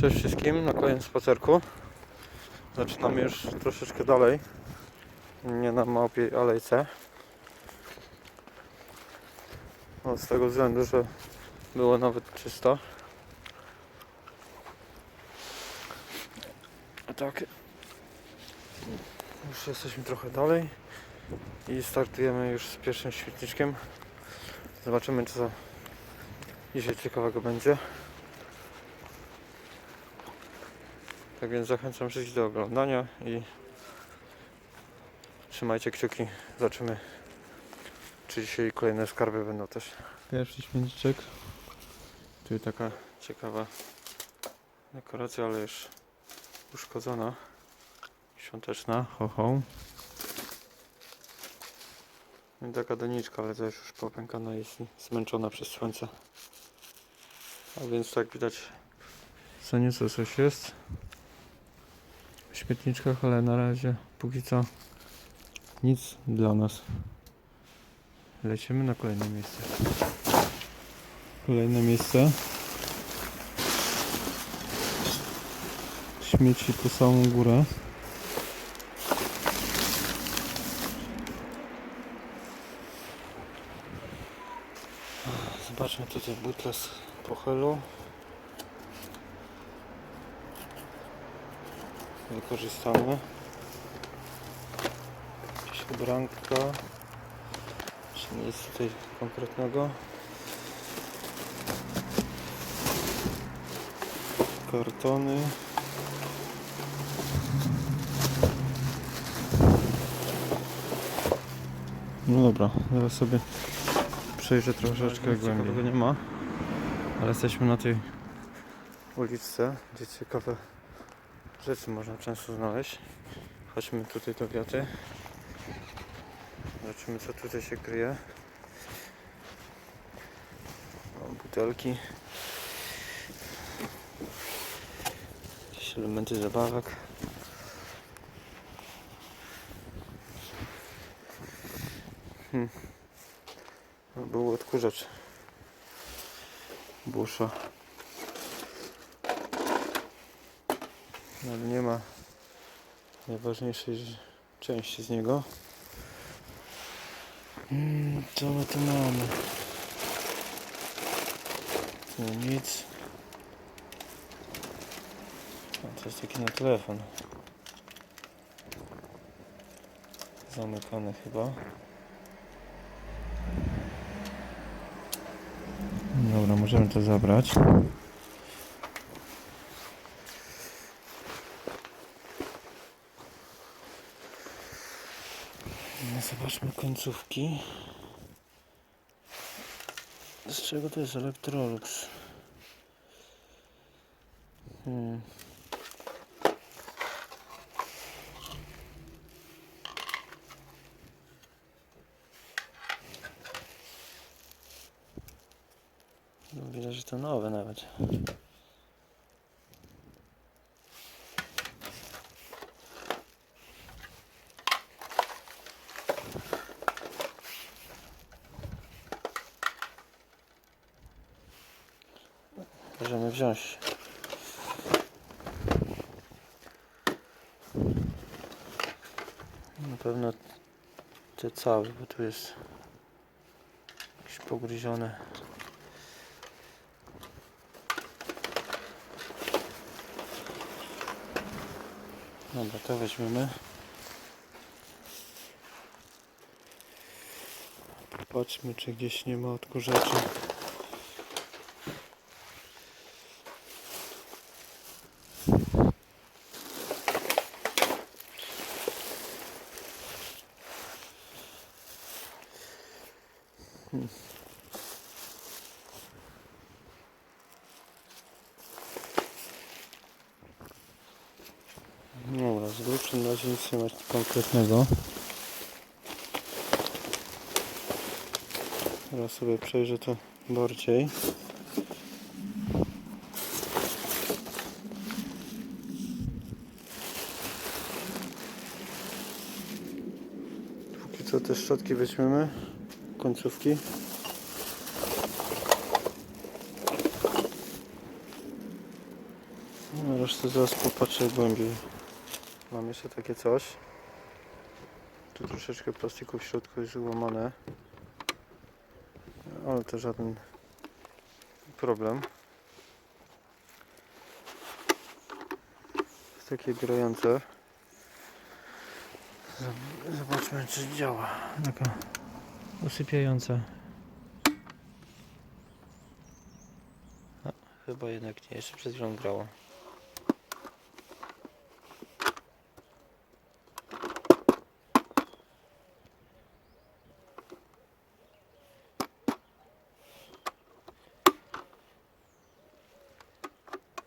Cześć wszystkim, na kolejnym spacerku. Zaczynamy już troszeczkę dalej. Nie na małpiej alejce. No, z tego względu, że było nawet czysto. Tak. Już jesteśmy trochę dalej. I startujemy już z pierwszym świetniczkiem. Zobaczymy co dzisiaj ciekawego będzie. Tak więc zachęcam wszystkich do oglądania i trzymajcie kciuki. Zobaczymy, czy dzisiaj kolejne skarby będą też. Pierwszy śmietniczek. Tu taka ciekawa dekoracja, ale już uszkodzona. Świąteczna, ho ho. I taka doniczka, ale też już popękana jest i zmęczona przez słońce. A więc tak widać, co nieco coś jest śmietniczkach, ale na razie póki co nic dla nas. Lecimy na kolejne miejsce. Kolejne miejsce. Śmieci po samą górę. Zobaczmy tutaj butle z. Wykorzystane. Jakieś ubranka. Czy nic tutaj konkretnego. Kartony. No dobra, zaraz sobie przejrzę troszeczkę głębiej. Nie ma, ale jesteśmy na tej uliczce, gdzie ciekawe rzeczy można często znaleźć. Chodźmy tutaj do wiaty. Zobaczymy co tutaj się kryje. O, butelki. Jakieś elementy zabawek. Hmm. No, Był odkurzacz. Busza. Ale nie ma najważniejszej części z niego. Mm, co my tu mamy? Tu nic. A to jest taki na telefon. Zamykany chyba. Dobra, możemy to zabrać. No, zobaczmy końcówki. Z czego to jest Electrolux? Hmm. Widać, że to nowe nawet. Możemy wziąć. Na pewno te całe, bo tu jest jakieś pogryzione. Dobra, to weźmiemy. Popatrzmy, czy gdzieś nie ma odkurzaczy. Dobra, z grubszy na razie nic nie ma konkretnego. Teraz sobie przejrzę to bardziej. Póki co te szczotki weźmiemy, końcówki. No resztę zaraz popatrzę głębiej. Mam jeszcze takie coś. Tu troszeczkę plastiku w środku jest złamane. Ale to żaden problem. Takie grające. Zob- Zobaczmy czy działa. Taka usypiająca. A, chyba jednak nie, jeszcze przed chwilą grało.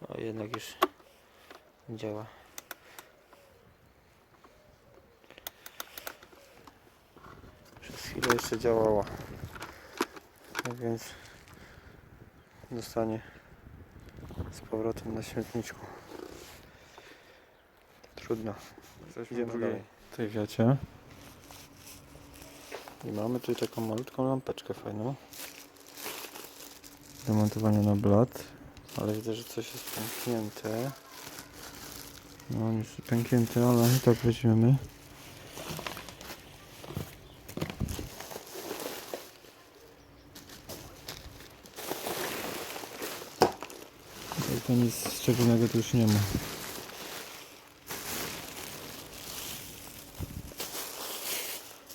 O, jednak już działa. Przez chwilę jeszcze działała. Tak więc dostanie z powrotem na śmietniczku. Trudno. Idziemy dalej. Tutaj wiecie. I mamy tutaj taką malutką lampeczkę fajną. Do montowania na blat. Ale widzę, że coś jest pęknięte. No, on jest pęknięty, ale i tak weźmiemy. To nic szczególnego tu już nie ma.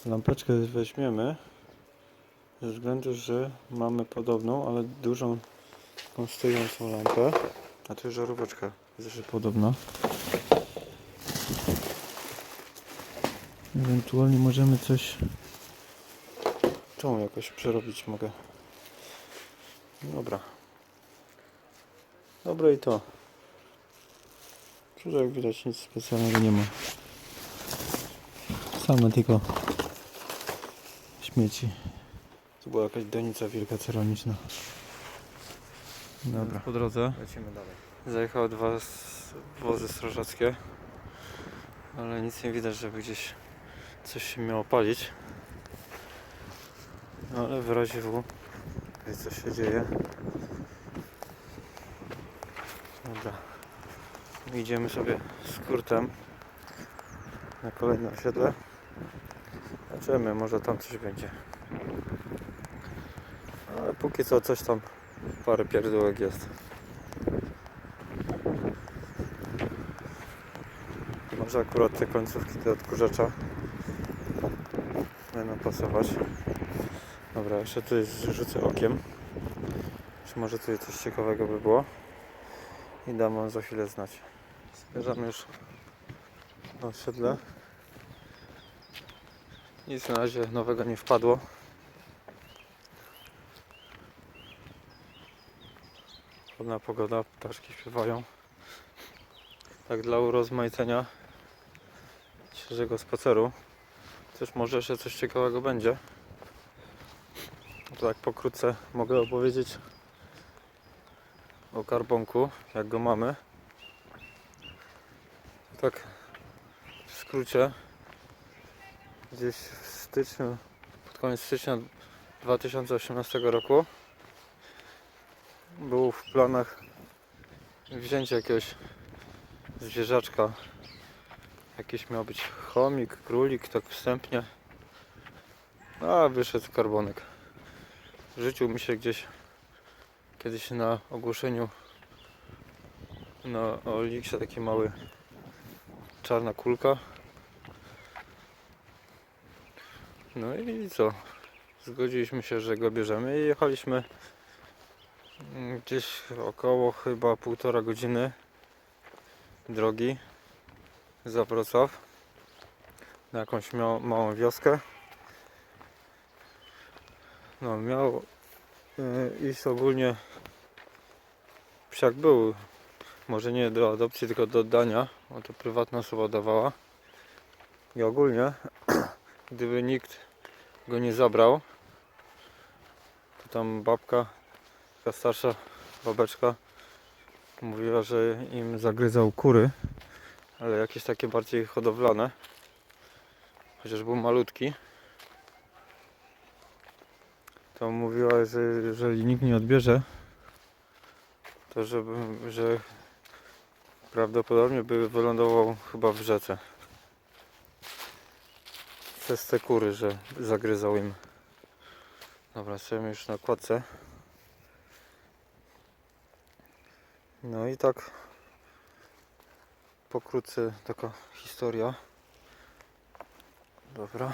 Lampeczkę weźmiemy ze względu, że mamy podobną, ale dużą taką stojącą lampę. A tu już żaróweczka widzę, że podobna. Ewentualnie możemy coś tą jakoś przerobić mogę. Dobra. Dobra i to. Tutaj jak widać nic specjalnego nie ma. Same tylko śmieci. Tu była jakaś donica wielka ceramiczna. Dobra. Po drodze Lecimy dalej. zajechały dwa wozy strażackie, ale nic nie widać, żeby gdzieś coś się miało palić. No, ale w razie W coś się dzieje. Dobra. Idziemy sobie skrótem na kolejne osiedle. Zobaczymy, może tam coś będzie. Ale póki co coś tam, parę pierdółek jest. Może akurat te końcówki do odkurzacza będą pasować. Dobra, jeszcze tu jest, rzucę okiem. Czy może tutaj coś ciekawego by było? I dam wam za chwilę znać. Zbierzamy już na osiedle. Nic na razie nowego nie wpadło. Ładna pogoda, ptaszki śpiewają. Tak dla urozmaicenia świeżego spaceru. Też może jeszcze coś ciekawego będzie. To tak pokrótce mogę opowiedzieć o karbonku, jak go mamy. Tak w skrócie gdzieś w styczniu, pod koniec stycznia 2018 roku był w planach wzięcie jakiegoś zwierzaczka. Jakiś miał być chomik, królik, tak wstępnie. A wyszedł karbonek. Rzucił mi się gdzieś kiedyś na ogłoszeniu na Oliksie taki mały czarna kulka. No i co? Zgodziliśmy się, że go bierzemy i jechaliśmy gdzieś około chyba półtora godziny drogi za Wrocław na jakąś małą wioskę. No, miał yy, iść ogólnie psiak był, może nie do adopcji, tylko do oddania, bo to prywatna osoba dawała. I ogólnie, gdyby nikt go nie zabrał, to tam babka, taka starsza babeczka, mówiła, że im zagryzał kury ale jakieś takie bardziej hodowlane. Chociaż był malutki. To mówiła, że jeżeli nikt nie odbierze, to żeby, że Prawdopodobnie by wylądował chyba w rzece. Przez te kury, że zagryzał im. Dobra, stoimy już na kładce. No i tak pokrótce taka historia. Dobra.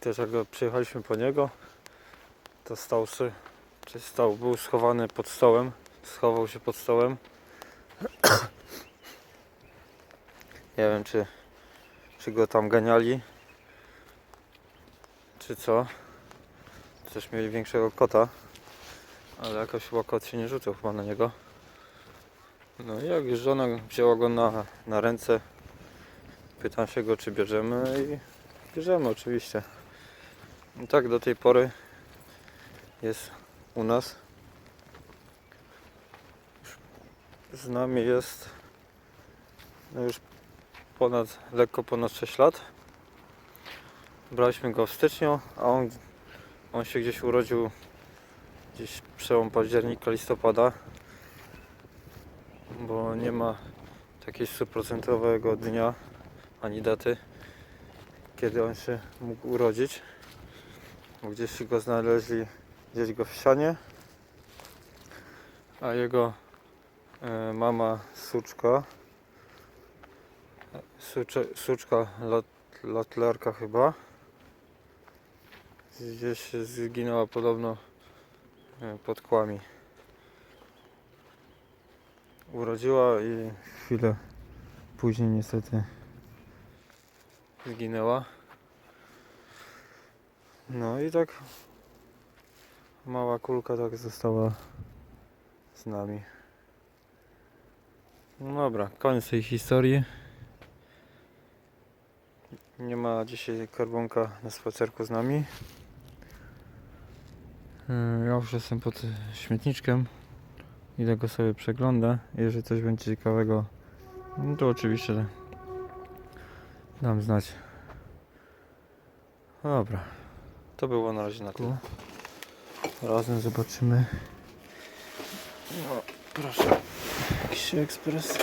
Też jak przyjechaliśmy po niego, to stał się, czy stał, był schowany pod stołem, schował się pod stołem. Nie wiem czy, czy go tam ganiali, czy co. Też mieli większego kota, ale jakoś chyba kot się nie rzucał chyba na niego. No i jak już żona wzięła go na, na ręce, pytam się go czy bierzemy i bierzemy oczywiście. I tak do tej pory jest u nas. Z nami jest no już ponad, lekko ponad 6 lat. Braliśmy go w styczniu, a on, on się gdzieś urodził gdzieś przełom października, listopada bo nie ma takiego stuprocentowego dnia ani daty, kiedy on się mógł urodzić. Bo Gdzieś go znaleźli, gdzieś go w sianie, a jego mama suczka, sucze, suczka lot, lotlerka chyba, gdzieś zginęła podobno e, pod kłami urodziła i chwilę później niestety zginęła. No i tak mała kulka tak została z nami. No dobra, koniec tej historii. Nie ma dzisiaj karbonka na spacerku z nami. Yy, Ja już jestem pod śmietniczkiem. Idę go sobie przeglądam. Jeżeli coś będzie ciekawego, no to oczywiście dam znać. Dobra. To było na razie na tyle. Razem zobaczymy. No, proszę. Jakiś ekspres.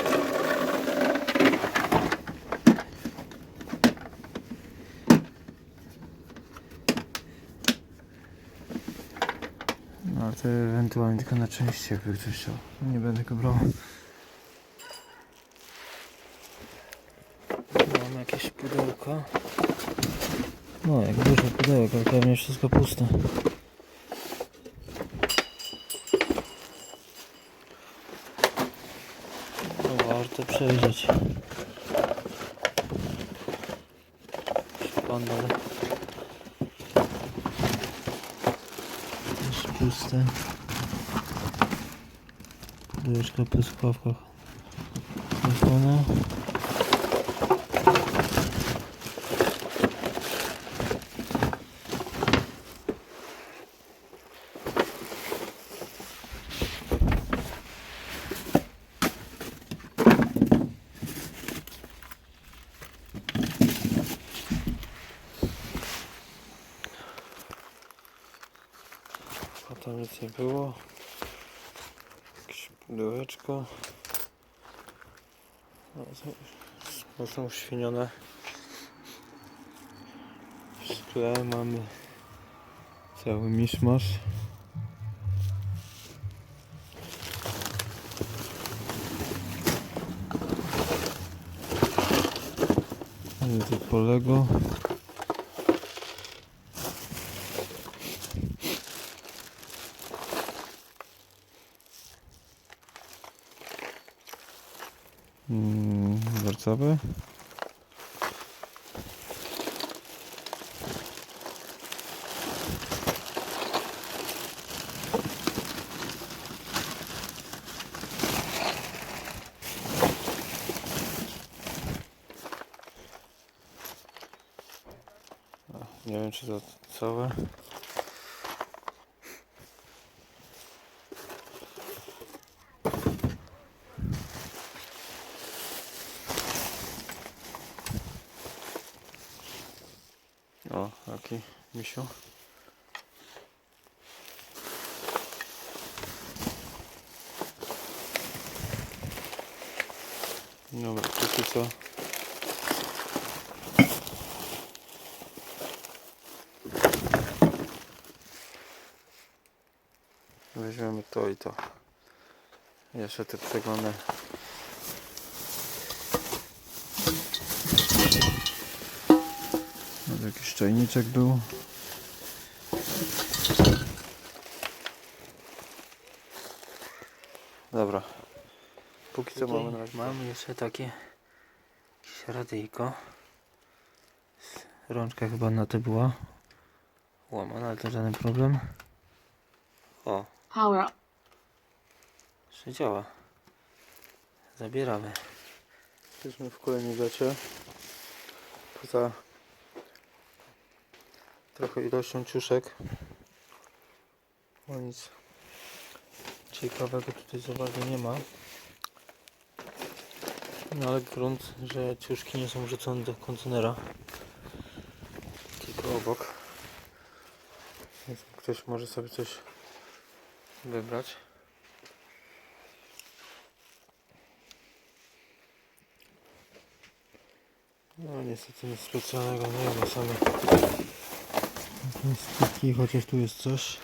No ale to ewentualnie tylko na części jakby ktoś chciał. Nie będę go brał. Mam jakieś pudełka. No jak dużo pudełek, ale pewnie wszystko puste. No warto przejrzeć. Szpandel. Też puste. Pudełeczka po skławkach. Telefonu. A tam nic nie było. Jakieś pudełeczko. No, Mocno uświnione. W szkle mamy cały miszmasz. Polego. A, Nie wiem czy to całe. O, taki misiu. Dobra, póki co. Weźmiemy to i to. Jeszcze te przegony. Może jakiś czajniczek był. Dobra. Póki co mamy na razie. Mamy jeszcze takie jakieś radyjko. Rączka chyba na to była łamana, ale to żaden problem. O, Power up. jeszcze działa. Zabieramy. Jesteśmy w kolejnej gacie. Poza trochę ilością ciuszek. O nic ciekawego tutaj za bardzo nie ma. No ale grunt, że ciuszki nie są wrzucone do kontenera. Tylko obok. Więc ktoś może sobie coś wybrać. No niestety nic specjalnego nie ma same stiki, chociaż tu jest coś.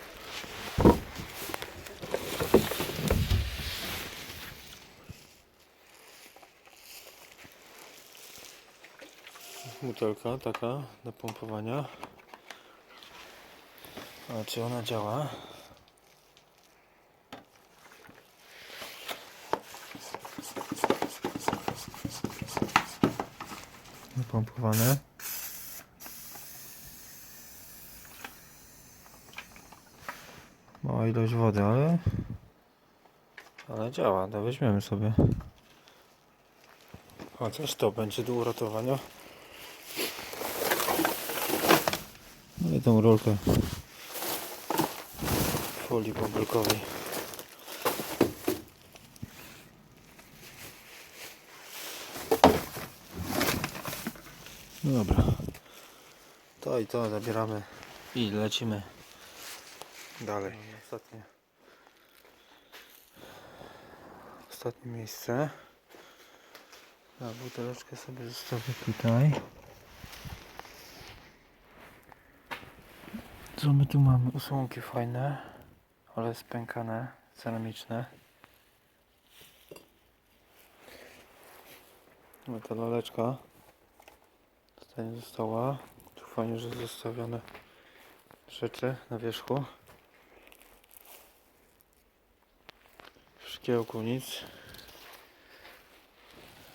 Butelka taka do pompowania. A czy ona działa? Napompowane. Mała ilość wody, ale ale działa, to weźmiemy sobie. Chociaż to będzie do uratowania. I tą rolkę folii pobrykowej. No Dobra. To i to zabieramy I lecimy. dalej. Ostatnie. Ostatnie miejsce. A buteleczkę sobie zostawię tutaj. Co my tu mamy? Usłonki fajne, ale spękane, ceramiczne. No ta laleczka tutaj nie została. Tu fajnie, że zostawione rzeczy na wierzchu. W szkiełku nic.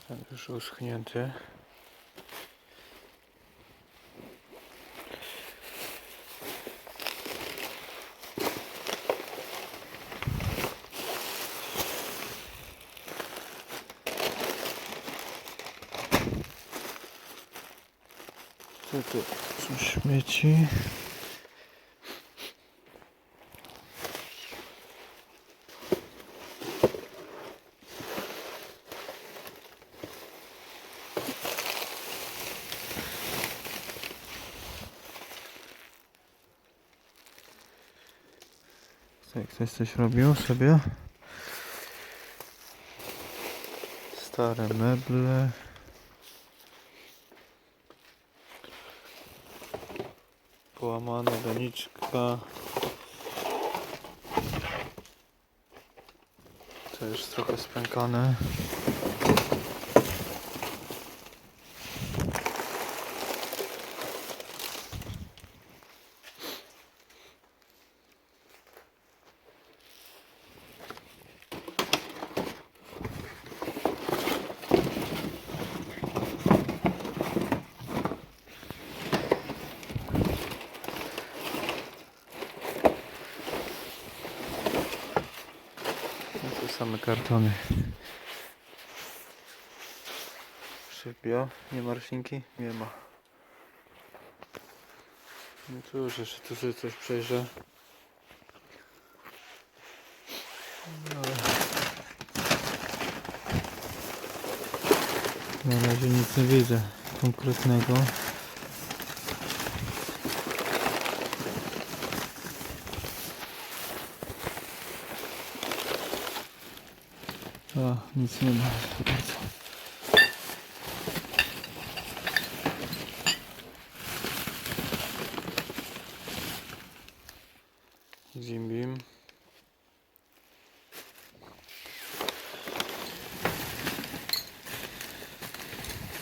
Ten już uschnięty. Co tu są śmieci? Tutaj ktoś coś robił sobie. Stare meble. Połamana doniczka. To już trochę spękane. No to same kartony. Szybio, nie ma roślinki? Nie ma. No cóż, jeszcze tu sobie coś przejrzę. No. Na razie nic nie widzę konkretnego. Nic nie ma za bardzo. Zim bim.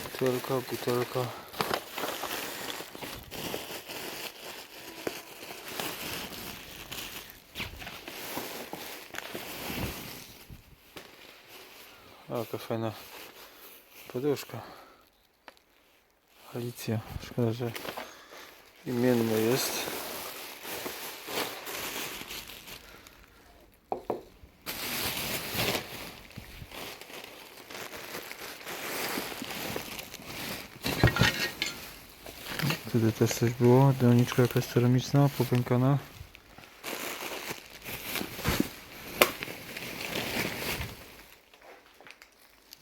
Butelka, butelka. O, jaka fajna poduszka. Alicja. Szkoda, że imienny jest. Wtedy też coś było. Doniczka jakaś ceramiczna, popękana.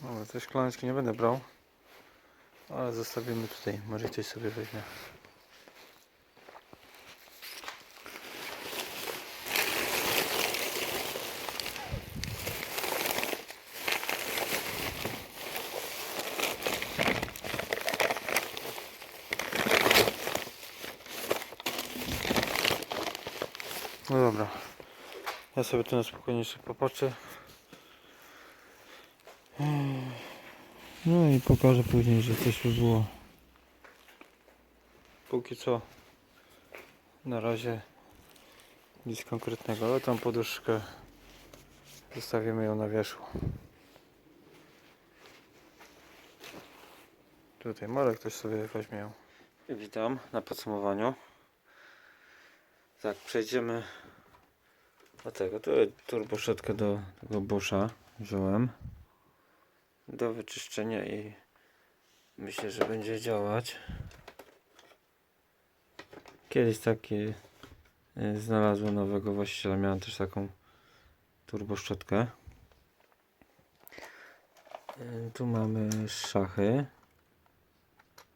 No, te szklaneczki nie będę brał. Ale zostawimy tutaj. Może ktoś sobie weźmie. No dobra. Ja sobie tu na spokojnie jeszcze popatrzę. No i pokażę później, że coś by było. Póki co na razie nic konkretnego, ale tą poduszkę zostawimy ją na wierzchu. Tutaj Marek ktoś sobie weźmie ją. Witam na podsumowaniu. Tak, przejdziemy do tego. Tu turboszetkę do tego Boscha wziąłem do wyczyszczenia i myślę, że będzie działać. Kiedyś taki y, znalazłem nowego właściciela, miałem też taką turboszczotkę. Y, Tu mamy szachy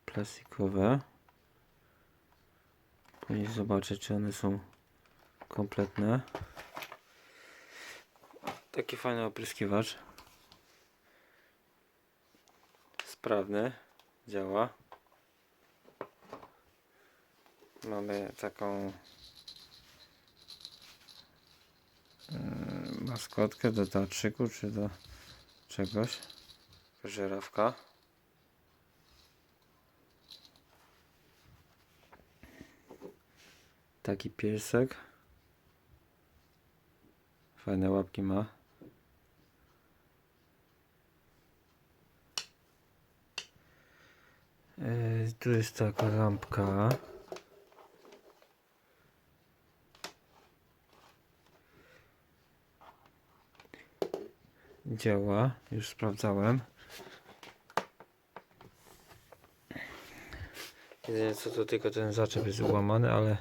plastikowe. Później zobaczę, czy one są kompletne. Taki fajny opryskiwacz sprawny, działa. Mamy taką mm, maskotkę do teatrzyku czy do czegoś. Żerawka. Taki piesek. Fajne łapki ma. Yy, tu jest taka lampka. Działa, już sprawdzałem. Jedynie co to tylko ten zaczep jest ułamany, ale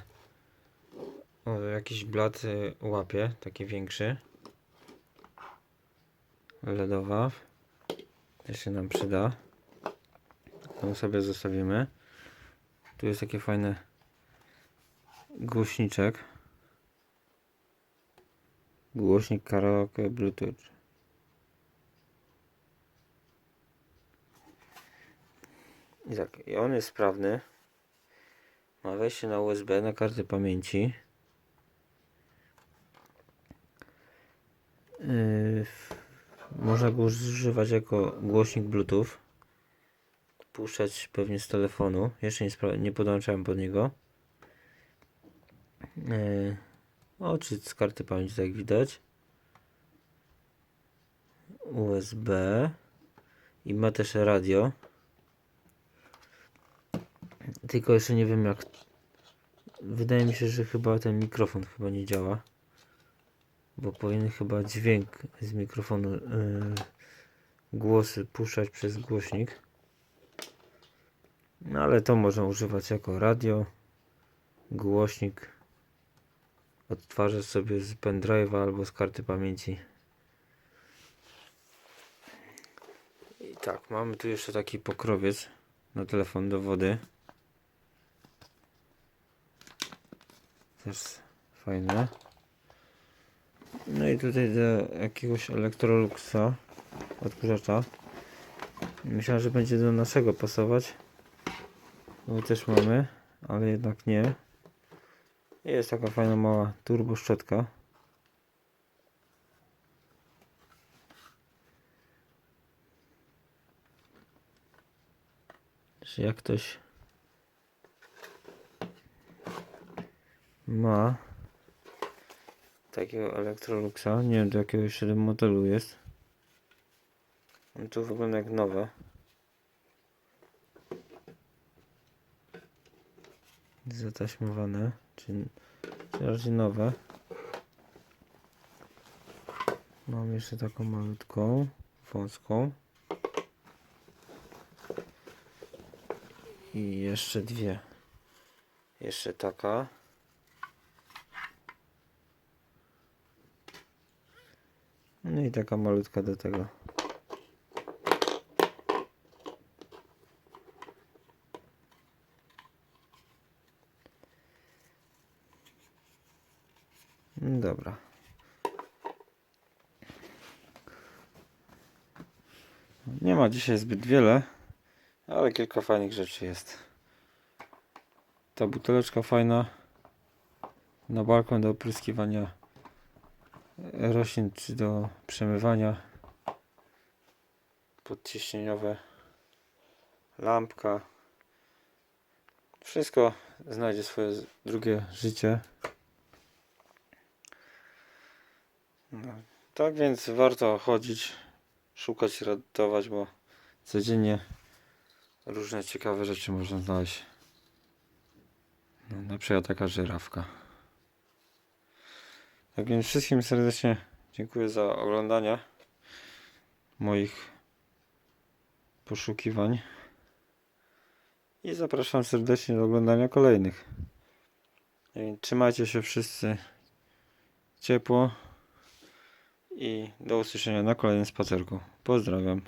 o, jakiś blat y, łapie, taki większy. LEDowa. Też się nam przyda. To sobie zostawimy. Tu jest takie fajne głośniczek. Głośnik karaoke Bluetooth. I tak, i on jest sprawny. Ma wejście na USB, na kartę pamięci. Yy, można go używać jako głośnik Bluetooth puszczać pewnie z telefonu. Jeszcze nie, nie podłączałem pod niego. Yy, o, czy z karty pamięci, tak widać. USB. I ma też radio. Tylko jeszcze nie wiem jak. Wydaje mi się, że chyba ten mikrofon chyba nie działa. Bo powinien chyba dźwięk z mikrofonu yy, głosy puszczać przez głośnik. No ale to można używać jako radio, głośnik. Odtwarzasz sobie z pendrive'a albo z karty pamięci. I tak, mamy tu jeszcze taki pokrowiec na telefon do wody. Też fajne. No i tutaj do jakiegoś Electroluxa odkurzacza. Myślałem, że będzie do naszego pasować. No też mamy, ale jednak nie. Jest taka fajna mała turbo szczotka. jak ktoś ma takiego Electroluxa, nie wiem do jakiego jeszcze modelu jest. On tu wygląda jak nowe. Zataśmowane, czy, czy raczej nowe. Mam jeszcze taką malutką, wąską. I jeszcze dwie. Jeszcze taka. No i taka malutka do tego. No Dobra. Nie ma dzisiaj zbyt wiele, ale kilka fajnych rzeczy jest. Ta buteleczka fajna na balkon do opryskiwania roślin czy do przemywania. Podciśnieniowe. Lampka. Wszystko znajdzie swoje drugie życie. No, tak więc warto chodzić, szukać, ratować, bo codziennie różne ciekawe rzeczy można znaleźć. No, na przykład taka żyrawka. Tak więc wszystkim serdecznie dziękuję za oglądanie moich poszukiwań. I zapraszam serdecznie do oglądania kolejnych. I Trzymajcie się wszyscy ciepło i do usłyszenia na kolejnym spacerku. Pozdrawiam.